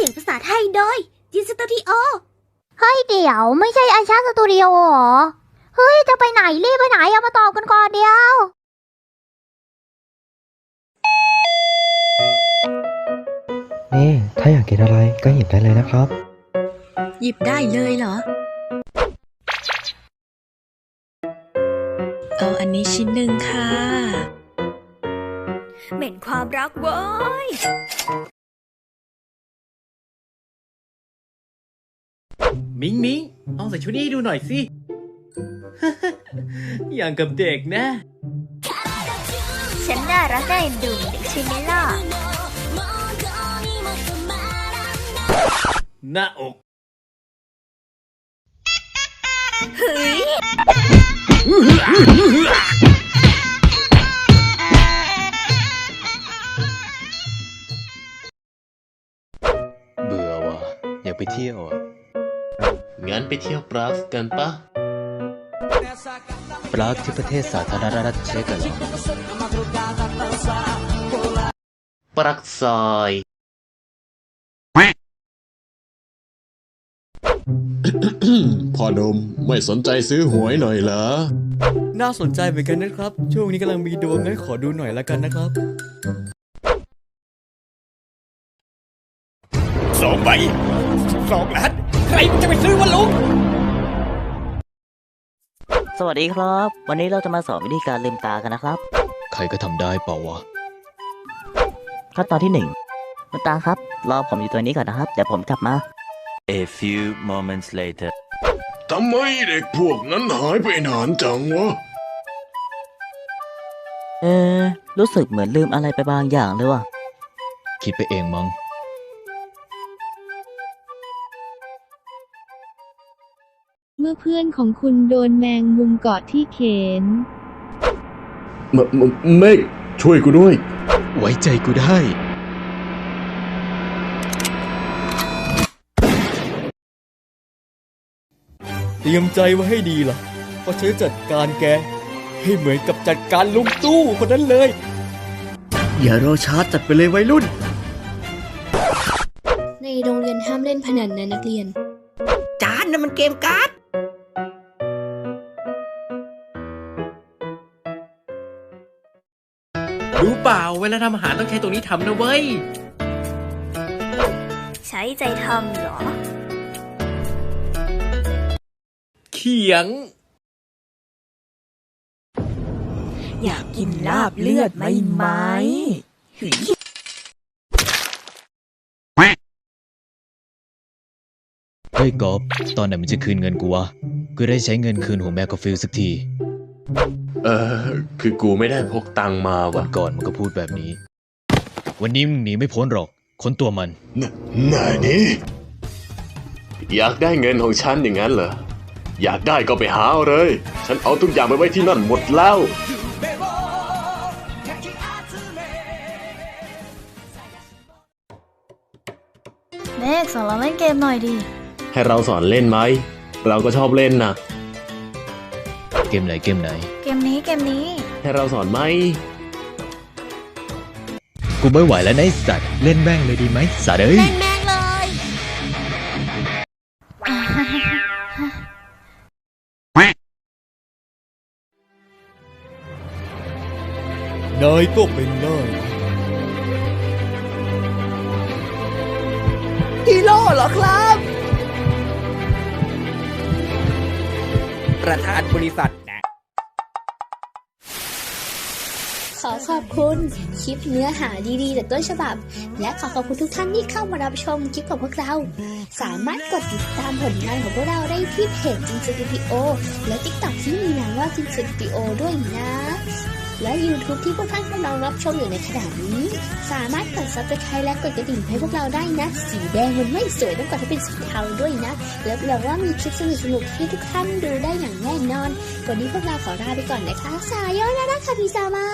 สียงภาษาไทยโดยจินสตูดิโอ เฮ้ยเดี๋ยวไม่ใช่อันชาสตูดิโอเหรอ เฮ้ย จะไปไหนรีบไปไหนเอามาตอบกันก่อนเดียวนี่ถ้าอยากกินอะไรก็หยิบได้เลยนะครับ หยิบได้เลยเหรอ เอาอันนี้ชิ้นหนึ่งค่ะ เหม็นความรักเว้ย มิงมิงลองใส่ชุดนี้ให้ดูหน่อยสิ อย่างกับเด็กนะ ฉันน่ารักน่าเอ็นดูเด็กใช่ไหมล่ะ หน้าอก เฮ้ย เบื่อว่ะอยากไปเที่ยวอะ งั้นไปเที่ยวปรากกันปะปรากที่ประเทศสาธารณรัฐเช็กอะเหรอปรากซอยพ่อหนมไม่สนใจซื้อหวยหน่อยเหรอ น่าสนใจเหมือนกันนะครับ ช่วงนี้กำลังมีดวงงั้นขอดูหน่อยละกันนะครับ สองใบ สองล้าน ใครมันจะไปซื้อวะลุง สวัสดีครับ วันนี้เราจะมาสอนวิธีการลืมตากันนะครับ ใครก็ทำได้เปล่าวะ ขั้นตอนที่หนึ่งลืมตาครับ รอผมอยู่ตัวนี้ก่อนนะครับ เดี๋ยวผมกลับมา A few moments later ทำไมเด็กพวกนั้นหายไปนานจังวะ เออรู้สึกเหมือนลืมอะไรไปบางอย่างเลยว่ะ คิดไปเองมั้ง เมื่อเพื่อนของคุณโดนแมงมุมเกาะที่เขนมมเมกช่วยกูด้วย ไว้ใจกูได้ เตรียมใจไว้ให้ดีล่ะเพราะฉันจะจัดการแก ให้เหมือนกับจัดการลุงตู้คนนั้นเลย อย่ารอช้าจัดไปเลยวัยรุ่น ในโรงเรียนห้ามเล่นพนันนะนักเรียน จานนั่นมันเกมการ์ด รู้เปล่าเวลาทำอาหารต้องใช้ตรงนี้ทำนะเว้ย ใช้ใจทำเหรอ เขียง อยากกินลาบเลือดไหมไหมเฮ้ยกอบ ตอนไหนมันจะคืนเงินกูวะ กูได้ใช้เงินคืนหัวแม่กาฟิลสักที เออ คือกูไม่ได้พกตังมาวัวะนก่อนมันก็พูดแบบนี้ วันนี้มึงหนีไม่พ้นหรอก ค้นตัวมันนายนี่ อยากได้เงินของฉันอย่างนั้นเหรอ อยากได้ก็ไปหาเอาเลย ฉันเอาทุกอย่างไปไว้ที่นั่นหมดแล้ว เมกสอนเราเล่นเกมหน่อยดิให้เราสอนเล่นไหม เราก็ชอบเล่นนะ เกมไหนเกมไหนเกม นี้เกมนี้ ให้เราสอนไหม กูไม่ไหวแล้วนะไอ้สัตว์เล่นแม่งเลยดีไหมสัตว์เอ้ย แม่งเลย นายก็เป็นได้ฮีโร่เหรอครับ ประธานบริษัท อขอบคุณคลิปเนื้อหาดีๆจากต้นฉบับ และขอขอบคุณทุกท่านที่เข้ามารับชมคลิปของพวกเรา สามารถกดติดตามผลงานของพวกเราได้ที่เพจจินสตูดิโอและ TikTok ที่มีนามว่าจินสตูดิโอด้วยนะ และ YouTube ที่พวกท่านกำลังรับชมอยู่ในขณะนี้ สามารถกด Subscribe และกดกระดิ่งให้พวกเราได้นะ สีแดงมันไม่สวยต้องกดให้เป็นสีเทาด้วยนะและเราว่ามีคลิปสนุกๆให้ทุกท่านดูได้อย่างแน่นอนวันนี้พวกเราขอลาไปก่อนนะคะสายโยนาราคาพิซามา